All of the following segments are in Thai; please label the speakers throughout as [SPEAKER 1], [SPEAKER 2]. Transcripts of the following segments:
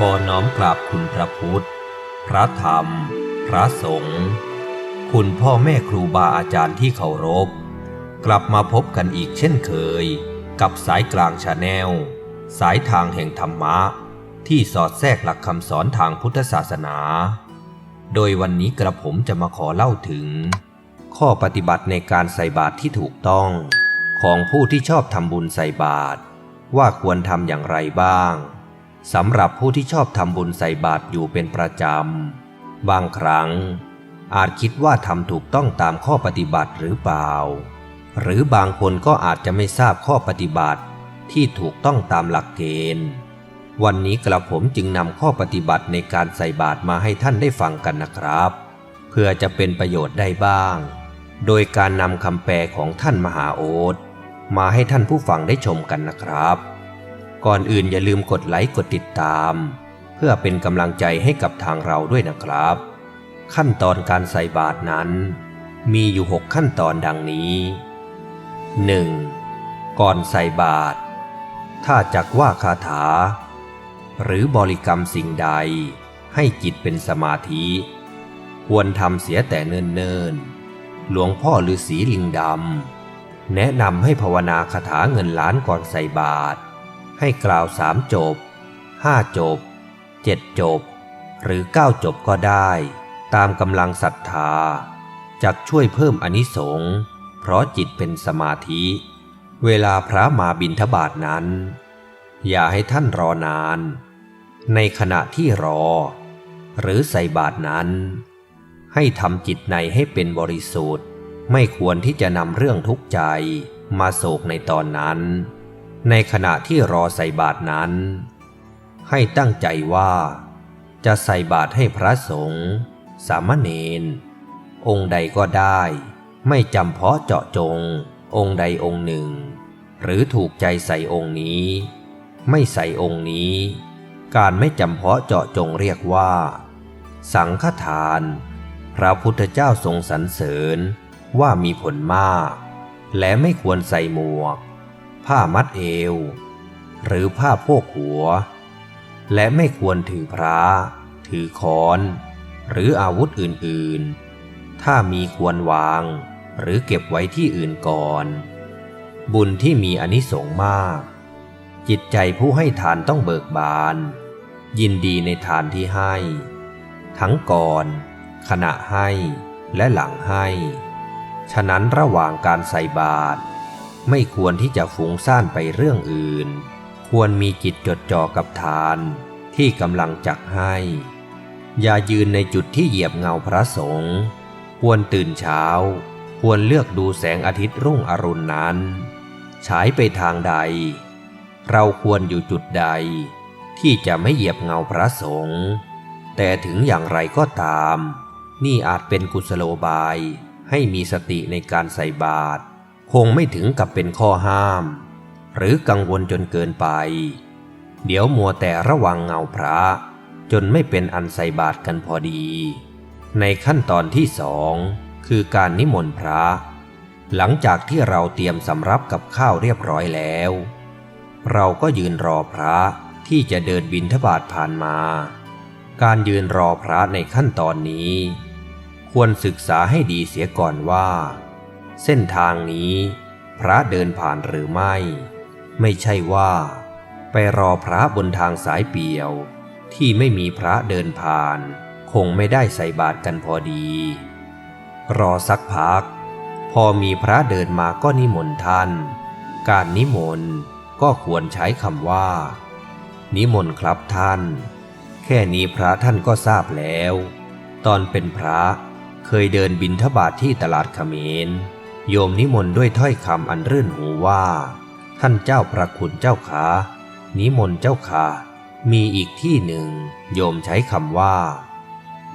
[SPEAKER 1] ขอน้อมกราบคุณพระพุทธ พระธรรม พระสงฆ์ คุณพ่อแม่ครูบาอาจารย์ที่เคารพ กลับมาพบกันอีกเช่นเคย กับสายกลางชาแนล สายทางแห่งธรรมะ ที่สอดแทรกหลักคำสอนทางพุทธศาสนา โดยวันนี้กระผมจะมาขอเล่าถึง ข้อปฏิบัติในการใส่บาตรที่ถูกต้อง ของผู้ที่ชอบทำบุญใส่บาตรว่าควรทำอย่างไรบ้าง สำหรับผู้ที่ชอบทำบุญใส่บาตรอยู่เป็นประจำ บางครั้ง อาจคิดว่าทำถูกต้องตามข้อปฏิบัติหรือเปล่า หรือบางคนก็อาจจะไม่ทราบข้อปฏิบัติที่ถูกต้องตามหลักเกณฑ์ วันนี้กระผมจึงนำข้อปฏิบัติในการใส่บาตรมาให้ท่านได้ฟังกันนะครับ เพื่อจะเป็นประโยชน์ได้บ้าง โดยการนำคำแปลของท่านมหาโอษฐ์มาให้ท่านผู้ฟังได้ชมกันนะครับ ก่อนอื่นอย่าลืมกดไลค์กดติดตาม เพื่อเป็นกำลังใจให้กับทางเราด้วยนะครับ ขั้นตอนการใส่บาตรนั้น มีอยู่6ขั้นตอนดังนี้ 1. ก่อนใส่บาตรถ้าจักว่าคาถา หรือบริกรรมสิ่งใด ให้จิตเป็นสมาธิ ควรทำเสียแต่เนิ่นๆ หลวงพ่อฤาษีลิงดำแนะนำให้ภาวนาคาถาเงินล้านก่อนใส่บาตร ให้กล่าวสามจบห้าจบเจ็ดจบ หรือเก้าจบก็ได้ ตามกำลังศรัทธาจักช่วยเพิ่มอนิสงส์เพราะจิตเป็นสมาธิ เวลาพระมาบินทบาทนั้น อย่าให้ท่านรอนาน ในขณะที่รอ หรือใส่บาทนั้น ให้ทำจิตในให้เป็นบริสุทธิ์ ไม่ควรที่จะนำเรื่องทุกข์ใจมาโศกในตอนนั้น ในขณะที่รอใส่บาทนั้น ให้ตั้งใจว่า จะใส่บาตรให้พระสงฆ์สามเณรองค์ใดก็ได้ ไม่จำเพาะเจาะจง องค์ใดองค์หนึ่ง หรือถูกใจใส่องค์นี้ ไม่ใส่องค์นี้ การไม่จำเพาะเจาะจงเรียกว่า สังฆทาน พระพุทธเจ้าทรงสรรเสริญว่ามีผลมาก และไม่ควรใส่หมวก ผ้ามัดเอว หรือผ้าโพกหัว และไม่ควรถือพระ ถือค้อน หรืออาวุธอื่นๆ ถ้ามีควรวาง หรือเก็บไว้ที่อื่นก่อน บุญที่มีอนิสงส์มาก จิตใจผู้ให้ทานต้องเบิกบาน ยินดีในทานที่ให้ ทั้งก่อน ขณะให้และหลังให้ ฉะนั้นระหว่างการใส่บาตร ไม่ควรที่จะฟุ้งซ่านไปเรื่องอื่น ควรมีจิตจดจ่อกับทานที่กำลังจักให้ อย่ายืนในจุดที่เหยียบเงาพระสงฆ์ควรตื่นเช้า ควรเลือกดูแสงอาทิตย์รุ่งอรุณนั้นฉายไปทางใด เราควรอยู่จุดใด ที่จะไม่เหยียบเงาพระสงฆ์แต่ถึงอย่างไรก็ตาม นี่อาจเป็นกุศโลบายให้มีสติในการใส่บาตร คงไม่ถึงกับเป็นข้อห้าม หรือกังวลจนเกินไป เดี๋ยวมัวแต่ระวังเงาพระ จนไม่เป็นอันใส่บาตรกันพอดี ในขั้นตอนที่สองคือการนิมนต์พระ หลังจากที่เราเตรียมสำรับกับข้าวเรียบร้อยแล้ว เราก็ยืนรอพระที่จะเดินบินทบาทผ่านมา การยืนรอพระในขั้นตอนนี้ ควรศึกษาให้ดีเสียก่อนว่า เส้นทางนี้ พระเดินผ่านหรือไม่ ไม่ใช่ว่า ไปรอพระบนทางสายเปี่ยว ที่ไม่มีพระเดินผ่าน คงไม่ได้ใส่บาตรกันพอดี รอสักพัก พอมีพระเดินมาก็นิมนต์ท่าน การนิมนต์ก็ควรใช้คำว่า นิมนต์ครับท่าน แค่นี้พระท่านก็ทราบแล้ว ตอนเป็นพระเคยเดินบินทบาทที่ตลาดเขมร โยมนิมนต์ด้วยถ้อยคำอันรื่นหูว่า ท่านเจ้าประคุณเจ้าขานิมนต์เจ้าขามีอีกที่หนึ่ง โยมใช้คำว่า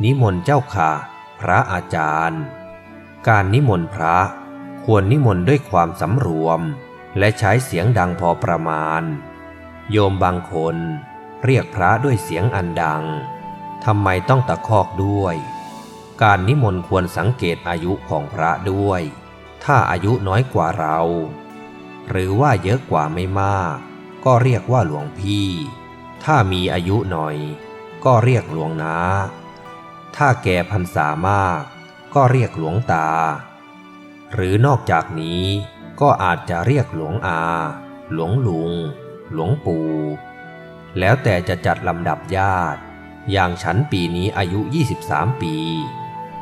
[SPEAKER 1] นิมนต์เจ้าค่ะพระอาจารย์ การนิมนต์พระ ควรนิมนต์ด้วยความสำรวม และใช้เสียงดังพอประมาณ โยมบางคน เรียกพระด้วยเสียงอันดังทำไมต้องตะคอกด้วย การนิมนต์ควรสังเกตอายุของพระด้วย ถ้าอายุน้อยกว่าเรา หรือว่าเยอะกว่าไม่มาก ก็เรียกว่าหลวงพี่ ถ้ามีอายุหน่อย ก็เรียกหลวงนาถ้าแก่พรรษามาก ก็เรียกหลวงตา หรือนอกจากนี้ก็อาจจะเรียกหลวงอา หลวงลุง หลวงปู่ แล้วแต่จะจัดลำดับญาติ อย่างฉันปีนี้อายุ 23 ปี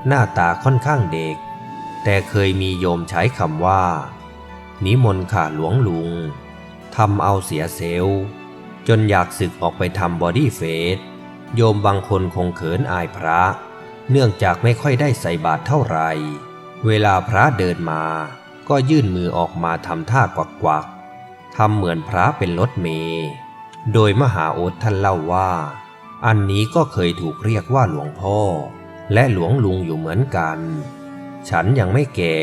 [SPEAKER 1] หน้าตาค่อนข้างเด็ก แต่เคยมีโยมใช้คำว่า นิมนต์ค่ะหลวงลุงทำเอาเสียเซลล์จนอยากศึกออกไปทำบอดี้เฟสโยมบางคนคงเขินอายพระ เนื่องจากไม่ค่อยได้ใส่บาตรเท่าไหร่ เวลาพระเดินมา ก็ยื่นมือออกมาทำท่ากวักๆทำเหมือนพระเป็นรถเมย์โดยมหาโอษท่านเล่าว่า อันนี้ก็เคยถูกเรียกว่าหลวงพ่อ และหลวงลุงอยู่เหมือนกัน ฉันยังไม่แก่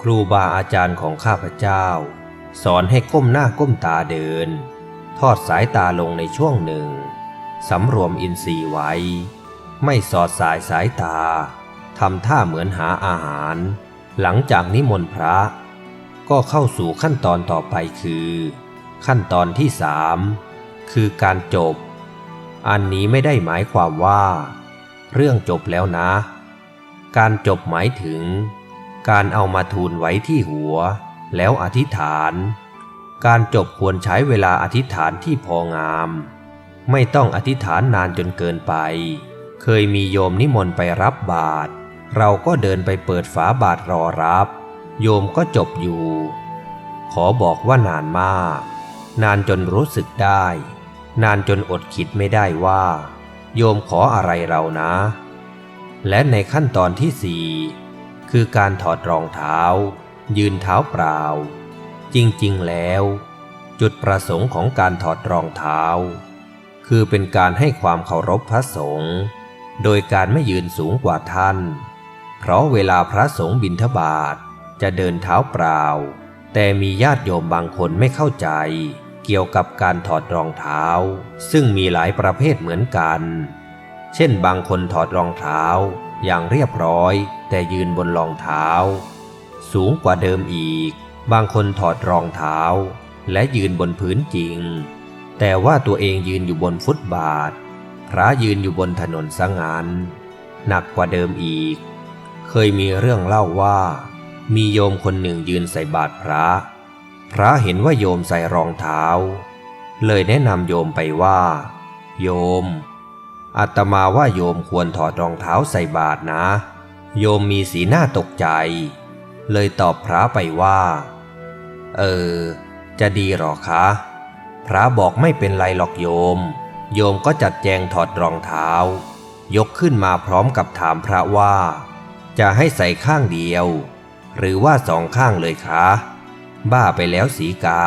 [SPEAKER 1] ครูบาอาจารย์ของข้าพเจ้า สอนให้ก้มหน้าก้มตาเดิน ทอดสายตาลงในช่วงหนึ่ง สำรวมอินทรีย์ไว้ ไม่สอดสายสายตาทำท่าเหมือนหาอาหาร หลังจากนิมนต์พระ ก็เข้าสู่ขั้นตอนต่อไปคือ ขั้นตอนที่สามคือการจบ อันนี้ไม่ได้หมายความว่า เรื่องจบแล้วนะ การจบหมายถึง การเอามาทูลไว้ที่หัว แล้วอธิษฐาน การจบควรใช้เวลาอธิษฐานที่พองาม ไม่ต้องอธิษฐานนานจนเกินไป เคยมีโยมนิมนต์ไปรับบาตรเราก็เดินไปเปิดฝาบาตรรอรับ โยมก็จบอยู่ ขอบอกว่านานมาก นานจนรู้สึกได้ นานจนอดคิดไม่ได้ว่า โยมขออะไรเรานะ และในขั้นตอนที่สี่คือการถอดรองเท้า ยืนเท้าเปล่า จริงๆแล้ว จุดประสงค์ของการถอดรองเท้า คือเป็นการให้ความเคารพพระสงฆ์โดยการไม่ยืนสูงกว่าท่าน เพราะเวลาพระสงฆ์บิณฑบาตจะเดินเท้าเปล่า แต่มีญาติโยมบางคนไม่เข้าใจ เกี่ยวกับการถอดรองเท้า ซึ่งมีหลายประเภทเหมือนกัน เช่นบางคนถอดรองเท้า อย่างเรียบร้อย แต่ยืนบนรองเท้า สูงกว่าเดิมอีก บางคนถอดรองเท้า และยืนบนพื้นจริง แต่ว่าตัวเองยืนอยู่บนฟุตบาท พระยืนอยู่บนถนนสงานหนักกว่าเดิมอีก เคยมีเรื่องเล่าว่า มีโยมคนหนึ่งยืนใส่บาตรพระ พระเห็นว่าโยมใส่รองเท้า เลยแนะนำโยมไปว่า โยม อาตมาว่าโยมควรถอดรองเท้าใส่บาตรนะ โยมมีสีหน้าตกใจ เลยตอบพระไปว่า เออ จะดีหรอคะ พระบอกไม่เป็นไรหรอกโยม โยมก็จัดแจงถอดรองเท้า ยกขึ้นมาพร้อมกับถามพระว่า จะให้ใส่ข้างเดียว หรือว่าสองข้างเลยคะ บ้าไปแล้วสีกา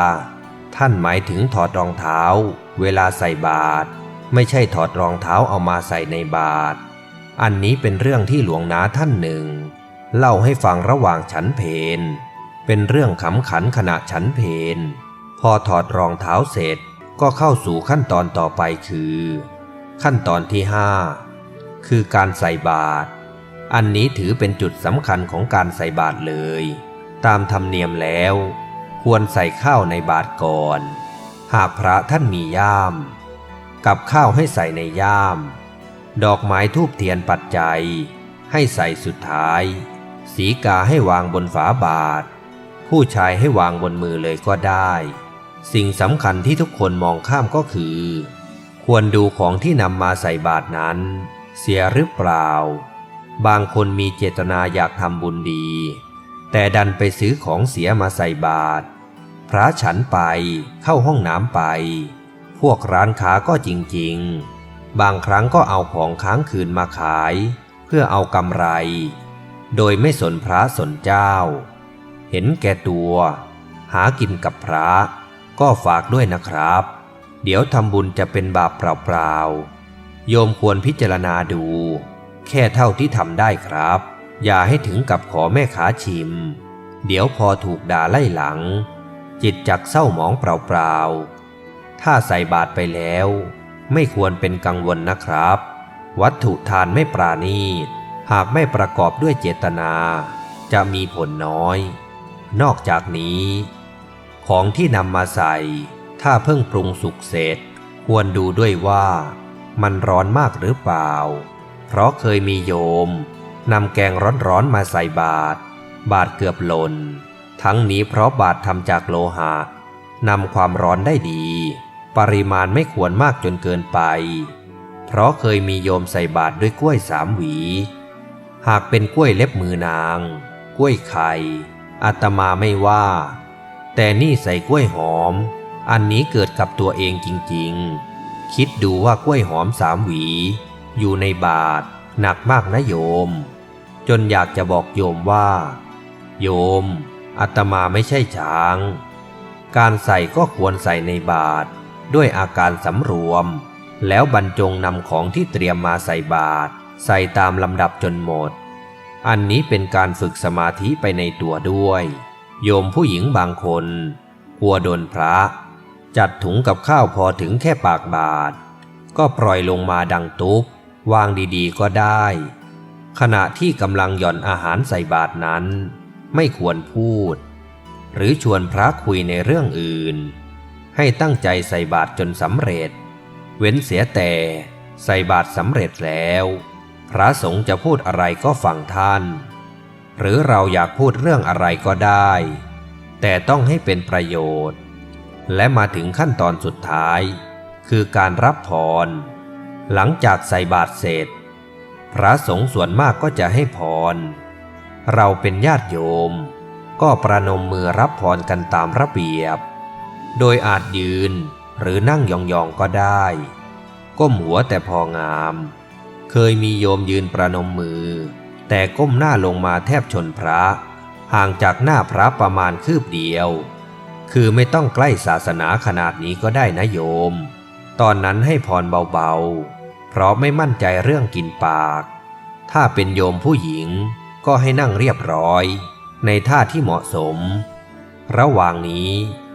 [SPEAKER 1] ท่านหมายถึงถอดรองเท้า เวลาใส่บาตร ไม่ใช่ถอดรองเท้าเอามาใส่ในบาตรอันนี้เป็นเรื่องที่หลวงนาท่านหนึ่ง เล่าให้ฟังระหว่างฉันเพนเป็นเรื่องขำขันขณะฉันเพนพอถอดรองเท้าเสร็จก็เข้าสู่ขั้นตอนต่อไปคือ ขั้นตอนที่ห้าคือการใส่บาตรอันนี้ถือเป็นจุดสำคัญของการใส่บาตรเลย ตามธรรมเนียมแล้ว ควรใส่ข้าวในบาตรก่อน หากพระท่านมีย่าม กับข้าวให้ใส่ในย่าม ดอกไม้ทูบเทียนปัจจัย ให้ใส่สุดท้าย สีกาให้วางบนฝาบาท ผู้ชายให้วางบนมือเลยก็ได้ สิ่งสำคัญที่ทุกคนมองข้ามก็คือ ควรดูของที่นำมาใส่บาทนั้น เสียหรือเปล่า บางคนมีเจตนาอยากทำบุญดี แต่ดันไปซื้อของเสียมาใส่บาทพระฉันไปเข้าห้องน้ำไป พวกร้านค้าก็จริงๆ บางครั้งก็เอาของค้างคืนมาขาย เพื่อเอากำไร โดยไม่สนพระสนเจ้า เห็นแก่ตัว หากินกับพระ ก็ฝากด้วยนะครับ เดี๋ยวทำบุญจะเป็นบาปเปล่าๆ โยมควรพิจารณาดู แค่เท่าที่ทำได้ครับ อย่าให้ถึงกับขอแม่ขาชิม เดี๋ยวพอถูกด่าไล่หลัง จิตจักเศร้าหมองเปล่าๆ ถ้าใส่บาตรไปแล้ว ไม่ควรเป็นกังวลนะครับ วัตถุทานไม่ปราณีต หากไม่ประกอบด้วยเจตนา จะมีผลน้อย นอกจากนี้ ของที่นำมาใส่ ถ้าเพิ่งปรุงสุกเสร็จ ควรดูด้วยว่า มันร้อนมากหรือเปล่า เพราะเคยมีโยมนำแกงร้อนๆมาใส่บาตรบาตรเกือบหล่น ทั้งนี้เพราะบาตรทำจากโลหะนำความร้อนได้ดี ปริมาณไม่ควรมากจนเกินไป เพราะเคยมีโยมใส่บาตรด้วยกล้วยสามหวี หากเป็นกล้วยเล็บมือนาง กล้วยไข่อาตมาไม่ว่า แต่นี่ใส่กล้วยหอม อันนี้เกิดกับตัวเองจริงๆ คิดดูว่ากล้วยหอมสามหวี อยู่ในบาทหนักมากนะโยม จนอยากจะบอกโยมว่า โยมอาตมาไม่ใช่ช้าง การใส่ก็ควรใส่ในบาท ด้วยอาการสำรวม แล้วบรรจงนำของที่เตรียมมาใส่บาตรใส่ตามลำดับจนหมด อันนี้เป็นการฝึกสมาธิไปในตัวด้วย โยมผู้หญิงบางคนกลัวโดนพระ จัดถุงกับข้าวพอถึงแค่ปากบาท ก็ปล่อยลงมาดังตุ๊บวางดีๆก็ได้ ขณะที่กำลังหย่อนอาหารใส่บาทนั้น ไม่ควรพูด หรือชวนพระคุยในเรื่องอื่น ให้ตั้งใจใส่บาตรจนสำเร็จ เว้นเสียแต่ใส่บาตรสำเร็จแล้ว พระสงฆ์จะพูดอะไรก็ฟังท่าน หรือเราอยากพูดเรื่องอะไรก็ได้ แต่ต้องให้เป็นประโยชน์ และมาถึงขั้นตอนสุดท้าย คือการรับพร หลังจากใส่บาตรเสร็จ พระสงฆ์ส่วนมากก็จะให้พร เราเป็นญาติโยม ก็ประนมมือรับพรกันตามระเบียบ โดยอาจยืนหรือนั่งยองๆก็ได้ ก้มหัวแต่พองาม เคยมีโยมยืนประนมมือ แต่ก้มหน้าลงมาแทบชนพระ ห่างจากหน้าพระประมาณคืบเดียว คือไม่ต้องใกล้ศาสนาขนาดนี้ก็ได้นะโยม ตอนนั้นให้พรเบาๆ เพราะไม่มั่นใจเรื่องกินปาก ถ้าเป็นโยมผู้หญิงก็ให้นั่งเรียบร้อย ในท่าที่เหมาะสม ระหว่างนี้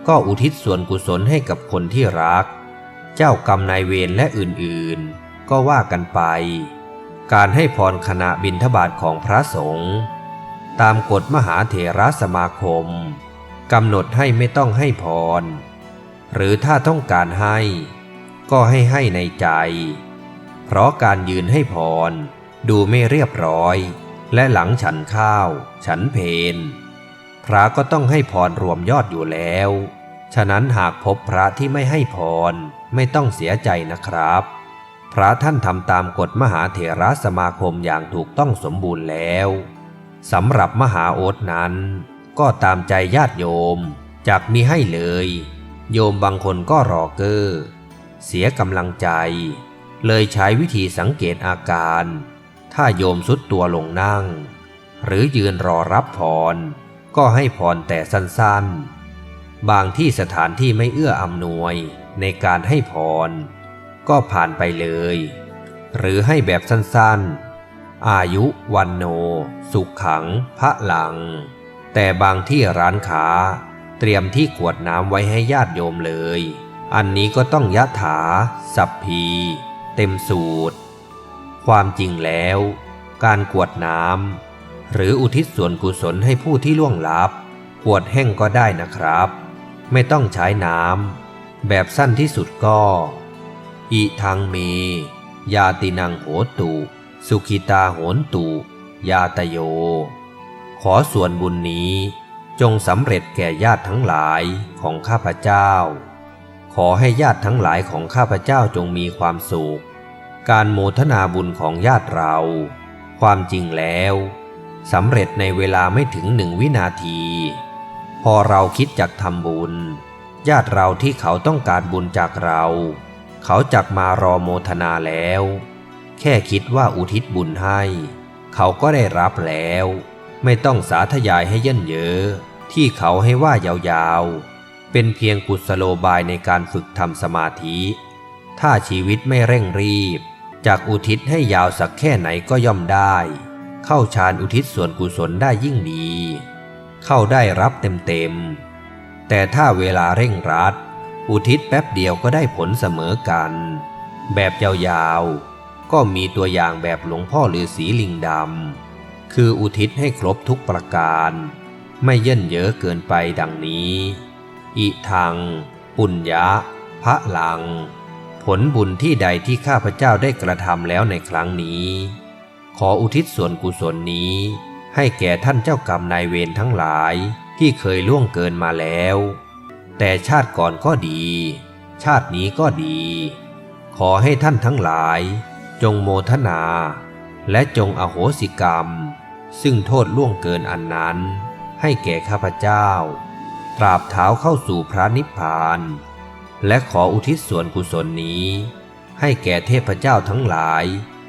[SPEAKER 1] ก็อุทิศส่วนกุศลให้กับคนที่รัก เจ้ากรรมนายเวรและอื่นๆ ก็ว่ากันไป การให้พรขณะบิณฑบาตของพระสงฆ์ตามกฎมหาเถรสมาคมกำหนดให้ไม่ต้องให้พร หรือถ้าต้องการให้ ก็ให้ให้ในใจ เพราะการยืนให้พร ดูไม่เรียบร้อย และหลังฉันข้าว ฉันเพน พระก็ต้องให้พรรวมยอดอยู่แล้ว ฉะนั้นหากพบพระที่ไม่ให้พรไม่ต้องเสียใจนะครับ พระท่านทำตามกฎมหาเถรสมาคมอย่างถูกต้องสมบูรณ์แล้วสำหรับมหาโอษนั้น ก็ตามใจญาติโยมจากมีให้เลย โยมบางคนก็รอเกอร์เสียกำลังใจ เลยใช้วิธีสังเกตอาการ ถ้าโยมสุดตัวลงนั่ง หรือยืนรอรับพร ก็ให้พรแต่สั้นๆ บางที่สถานที่ไม่เอื้ออำนวยในการให้พรก็ผ่านไปเลย หรือให้แบบสั้นๆ อายุวันโน สุขขัง พระหลัง แต่บางที่ร้านค้าเตรียมที่ขวดน้ำไว้ให้ญาติโยมเลย อันนี้ก็ต้องยะถา สัพพี เต็มสูตร ความจริงแล้ว การกวดน้ำ หรืออุทิศส่วนกุศลให้ผู้ที่ล่วงลับกวดแห้งก็ได้นะครับ ไม่ต้องใช้น้ำแบบสั้นที่สุดก็อิทังเม ยาตินังโหตุ สุขิตาโหนตุ ยาตโย ขอส่วนบุญนี้จงสำเร็จแก่ญาติทั้งหลายของข้าพเจ้า ขอให้ญาติทั้งหลายของข้าพเจ้าจงมีความสุข การโมทนาบุญของญาติเรา ความจริงแล้ว สำเร็จในเวลาไม่ถึงหนึ่งวินาที พอเราคิดจากทำบุญ ญาติเราที่เขาต้องการบุญจากเรา เขาจักมารอโมทนาแล้ว แค่คิดว่าอุทิศบุญให้ เขาก็ได้รับแล้ว ไม่ต้องสาธยายให้เย่นเยอะ ที่เขาให้ว่ายาวๆ เป็นเพียงกุศโลบายในการฝึกทำสมาธิ ถ้าชีวิตไม่เร่งรีบจากอุทิศให้ยาวสักแค่ไหนก็ย่อมได้ เข้าฌานอุทิศส่วนกุศลได้ยิ่งดี เข้าได้รับเต็มๆ แต่ถ้าเวลาเร่งรัด อุทิศแป๊บเดียวก็ได้ผลเสมอกัน แบบยาวๆ ก็มีตัวอย่างแบบหลวงพ่อฤาษีลิงดำ คืออุทิศให้ครบทุกประการ ไม่เย่นเยอะเกินไปดังนี้ อิทัง ปุญญะ พระลังผผลบุญที่ใดที่ข้าพเจ้าได้กระทำแล้วในครั้งนี้ ขออุทิศส่วนกุศลนี้ ให้แก่ท่านเจ้ากรรมนายเวรทั้งหลายที่เคยล่วงเกินมาแล้ว แต่ชาติก่อนก็ดี ชาตินี้ก็ดี ขอให้ท่านทั้งหลาย จงโมทนา และจงอโหสิกรรม ซึ่งโทษล่วงเกินอันนั้น ให้แก่ข้าพเจ้า ตราบเท้าเข้าสู่พระนิพพาน และขออุทิศส่วนกุศลนี้ ให้แก่เทพเจ้าทั้งหลาย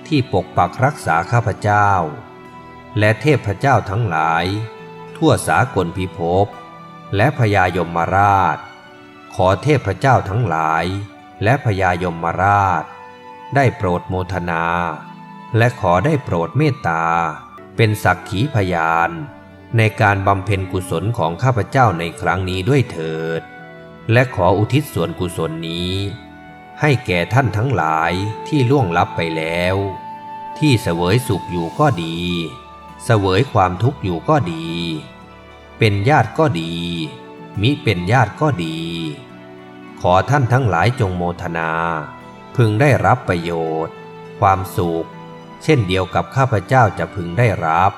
[SPEAKER 1] ที่ปกปักรักษาข้าพเจ้า และเทพเจ้าทั้งหลาย ทั่วสากลพิภพ และพญายมราช ขอเทพเจ้าทั้งหลาย และพญายมราช ได้โปรดโมทนา และขอได้โปรดเมตตา เป็นสักขีพยาน ในการบำเพ็ญกุศลของข้าพเจ้าในครั้งนี้ด้วยเถิด และขออุทิศส่วนกุศลนี้ ให้แก่ท่านทั้งหลายที่ล่วงลับไปแล้ว ที่เสวยสุขอยู่ก็ดี เสวยความทุกข์อยู่ก็ดี เป็นญาติก็ดี มิเป็นญาติก็ดี ขอท่านทั้งหลายจงโมทนา พึงได้รับประโยชน์ ความสุข เช่นเดียวกับข้าพเจ้าจะพึงได้รับ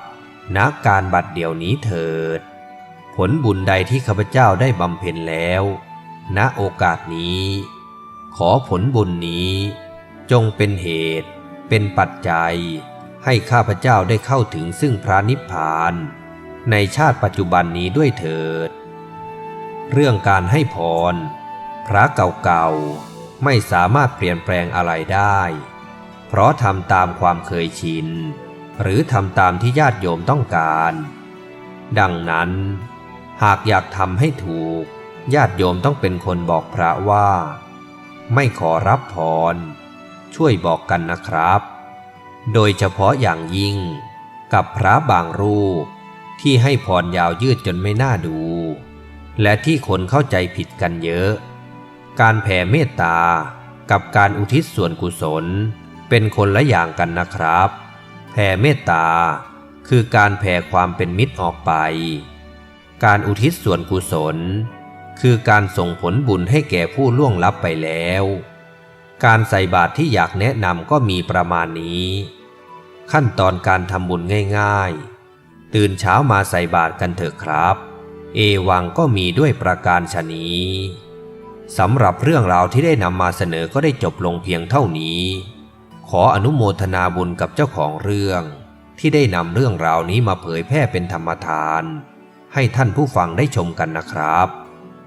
[SPEAKER 1] ณการบัดเดี๋ยวนี้เถิด ผลบุญใดที่ข้าพเจ้าได้บำเพ็ญแล้ว ณโอกาสนี้ ขอผลบุญนี้ จงเป็นเหตุ เป็นปัจจัย ให้ข้าพเจ้าได้เข้าถึงซึ่งพระนิพพาน ในชาติปัจจุบันนี้ด้วยเถิด เรื่องการให้พร พระเก่าๆ ไม่สามารถเปลี่ยนแปลงอะไรได้ เพราะทำตามความเคยชิน หรือทำตามที่ญาติโยมต้องการ ดังนั้น หากอยากทำให้ถูกญาติโยมต้องเป็นคนบอกพระว่า ไม่ขอรับพร ช่วยบอกกันนะครับ โดยเฉพาะอย่างยิ่ง กับพระบางรูปที่ให้พรยาวยืดจนไม่น่าดู และที่คนเข้าใจผิดกันเยอะ การแผ่เมตตากับการอุทิศส่วนกุศล เป็นคนละอย่างกันนะครับ แผ่เมตตาคือการแผ่ความเป็นมิตรออกไป การอุทิศส่วนกุศล คือการส่งผลบุญให้แก่ผู้ล่วงลับไปแล้ว การใส่บาตรที่อยากแนะนำก็มีประมาณนี้ ขั้นตอนการทำบุญง่ายๆ ตื่นเช้ามาใส่บาตรกันเถอะครับ เอวังก็มีด้วยประการชนี้สำหรับเรื่องราวที่ได้นำมาเสนอก็ได้จบลงเพียงเท่านี้ ขออนุโมทนาบุญกับเจ้าของเรื่อง ที่ได้นำเรื่องราวนี้มาเผยแพร่เป็นธรรมทาน ให้ท่านผู้ฟังได้ชมกันนะครับ